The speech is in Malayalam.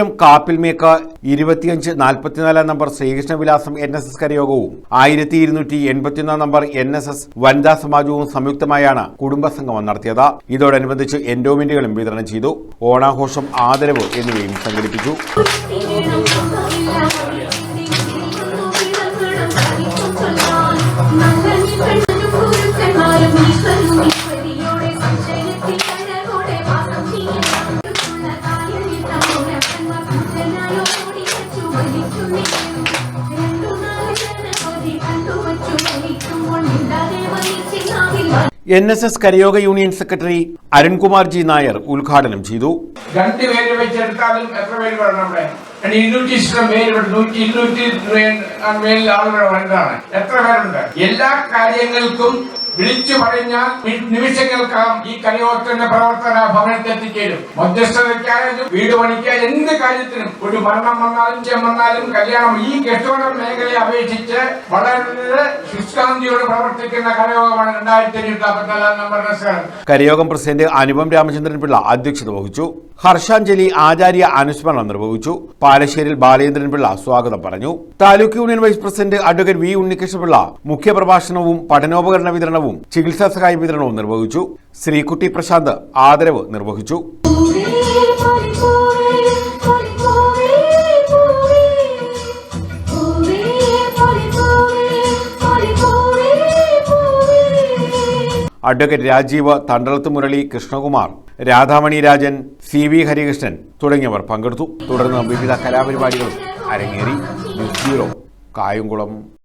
ും കാപ്പിൽമേക്ക് ഇരുപത്തിയഞ്ച് നാൽപ്പത്തിനാലാം number Sreekrishnavilasam N S S കരയോഗവും ആയിരത്തി ഇരുന്നൂറ്റി എൺപത്തിയൊന്നാം നമ്പർ എൻ എസ് എസ് വനിതാ സമാജവും സംയുക്തമായാണ് കുടുംബസംഗമം നടത്തിയത്. ഇതോടനുബന്ധിച്ച് എൻഡോമെന്റുകളും വിതരണം ചെയ്തു. ഓണാഘോഷം ആദരവ് എന്നിവയും സംഘടിപ്പിച്ചു. N S S കരയോഗ union secretary Arunkumar G Nair ഉദ്ഘാടനം ചെയ്തു. വെച്ചെടുത്താലും എത്ര എത്ര എല്ലാ കാര്യങ്ങൾക്കും വിളിച്ചു പറഞ്ഞാൽ നിമിഷങ്ങൾക്കാം നിമിഷങ്ങൾക്കകം ഈ കരയോത്തിന്റെ പ്രവർത്തന ഭവനത്തിൽ എത്തിച്ചേരും. മധ്യസ്ഥതയ്ക്കായാലും വീട് പണിക്കാൻ എന്ത് കാര്യത്തിനും ഒരു മരണം വന്നാലും ജയം വന്നാലും കല്യാണം ഈ കെട്ടിട മേഖലയെ അപേക്ഷിച്ച് വളരെ ശുഷ്കാന്തിയോട് പ്രവർത്തിക്കുന്ന കലയോഗമാണ് രണ്ടായിരത്തി അഞ്ഞൂറ്റി നമ്പർ കരയോഗം പ്രസിഡന്റ് അനുപം രാമചന്ദ്രൻ പിള്ള അധ്യക്ഷത വഹിച്ചു. ഹർഷാഞ്ജലി ആചാര്യ അനുസ്മരണം നിർവഹിച്ചു. പാലശ്ശേരിൽ ബാലേന്ദ്രൻ പിള്ള സ്വാഗതം പറഞ്ഞു. Taluk union vice president advocate V Unnikrishnapillai മുഖ്യപ്രഭാഷണവും പഠനോപകരണ വിതരണവും ചികിത്സാ സഹായ വിതരണവും നിർവഹിച്ചു. ശ്രീകുട്ടി പ്രശാന്ത് ആദരവ് നിർവഹിച്ചു. Advocate Rajeev Thandalath Murali Krishnakumar Radhamani Rajan C V Harikrishnan തുടങ്ങിയവർ പങ്കെടുത്തു. തുടർന്ന് വിവിധ കലാപരിപാടികളും അരങ്ങേറി. News bureau Kayamkulam.